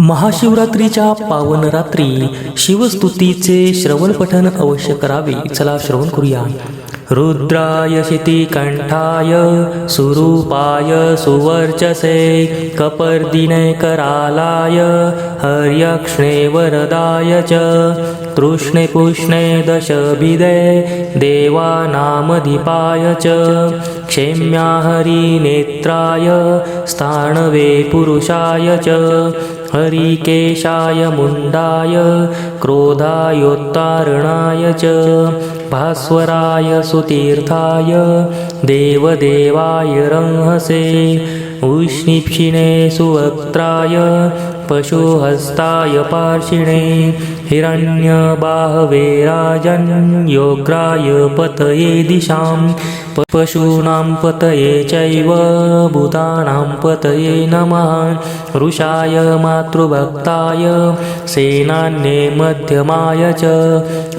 महाशिवरात्रीच्या पावन रात्री शिवस्तुतीचे श्रवण पठन अवश्य करावे. चला श्रवण करूया. रुद्राय शितिकंठाय सुरूपाय सुवर्चसे कपर्दिने करालाय हर्यक्ष्णे वरदाय च तृष्णे पुष्णे दशभिदे देवानामधिपाय च क्षेम्या हरिनेत्राय स्थाणवे पुरुषाय च हरिकेशाय मुण्डाय क्रोधायोत्तारणाय च भास्वराय सुतीर्थाय देवदेवाय रंहसे उष्णिक्षिणे सुवक्त्राय पशुहस्ताय पार्षिणे हिरण्यबाहवे राजन् योग्राय पतये दिशां प- पशूनां पतये चैव भूतानां पतये नमः। ऋषाय मातृभक्ताय सेनान्ये मध्यमाय च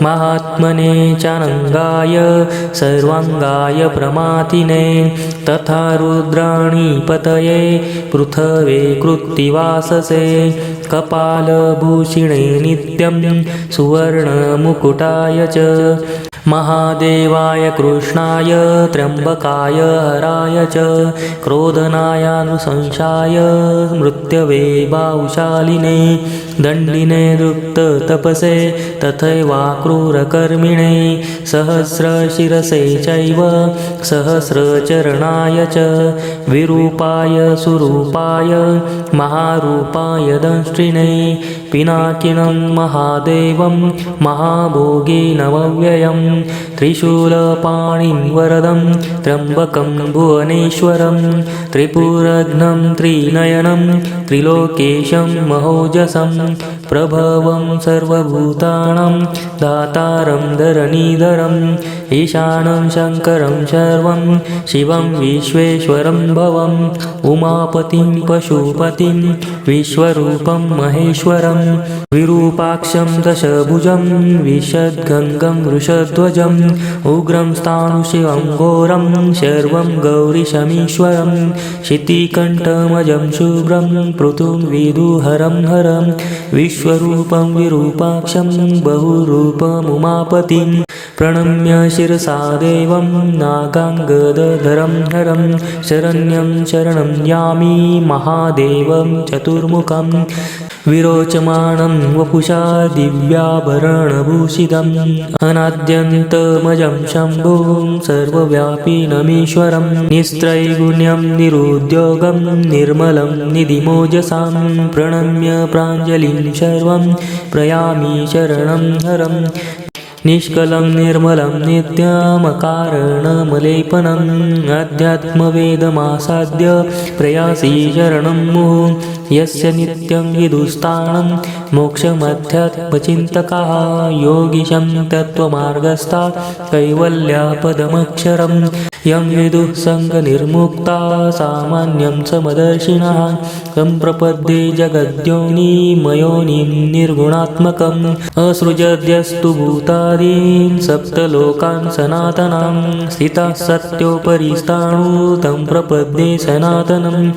महात्मने चानङ्गाय सर्वाङ्गाय प्रमातिने तथा रुद्राणि पतये पृथवे कृत्तिवाससे। कपालभूषिणे नित्यं सुवर्णमुकुटाय च। महादेवाय कृष्णाय त्र्यम्बकाय हराय च। क्रोधनायानुसंशाय मृत्यवे बाहुशालिने दण्डिने तपसे तथैवाक्रूरकर्मिणे सहस्रशिरसे चैव सहस्रचरणाय च विरूपाय सुरूपाय महारूपाय दंष्ट्रिणे पिनाकिनं महादेवं महाभोगे नवव्ययं त्रिशूलपाणिं वरदं त्र्यम्बकं भुवनेश्वरं त्रिपुरघ्नं त्रिनयनं त्रिलोकेशं महोजसं प्रभवं सर्वभूतानां दातारं धरणीधरम् ईशानं शङ्करं सर्वं शिवं विश्वेश्वरं भवम् उमापतिं पशुपतिं विश्वरूपं महेश्वरं विरूपाक्षं दशभुजं विशद्गङ्गं वृषध्वजम् उग्रं स्थाणुशिवं घोरं शर्वं गौरीशमीश्वरं शितिकण्ठमजं शुभ्रं पृथुं विदुहरं हरं विश्वरूपं विरूपाक्षं बहुरूपमुमापतिं प्रणम्य शिरसा देवं नागाङ्गदधरं हरं शरण्यं शरणं यामि महादेवं चतुर्मुखं विरोचमाणं वपुषा दिव्याभरणभूषितम् अनाद्यन्तमजं शम्भुं सर्वव्यापिनमीश्वरं। निस्त्रैगुण्यं निरुद्योगं निर्मलं निधिमोजसां। प्रणम्य प्राञ्जलिं सर्वं प्रयामि शरणं हरम् निष्कलं निर्मलं नित्यमकारणमलेपनम् अध्यात्मवेदमासाद्य प्रयासी शरणं मुहुः यस्य नित्यं विदुस्तानं मोक्षमध्यात्मचिन्तकाः। योगिशं तत्त्वमार्गस्था कैवल्यापदमक्षरम्। यं विदुः सङ्गनिर्मुक्ता सामान्यं समदर्शिनः। तं प्रपद्ये जगद्योनिमयोनिं निर्गुणात्मकम्। असृजद्यस्तु भूतादीन् सप्तलोकान् सनातनां स्थितः सत्योपरि स्थाणु तं प्रपद्ये सनातनम्।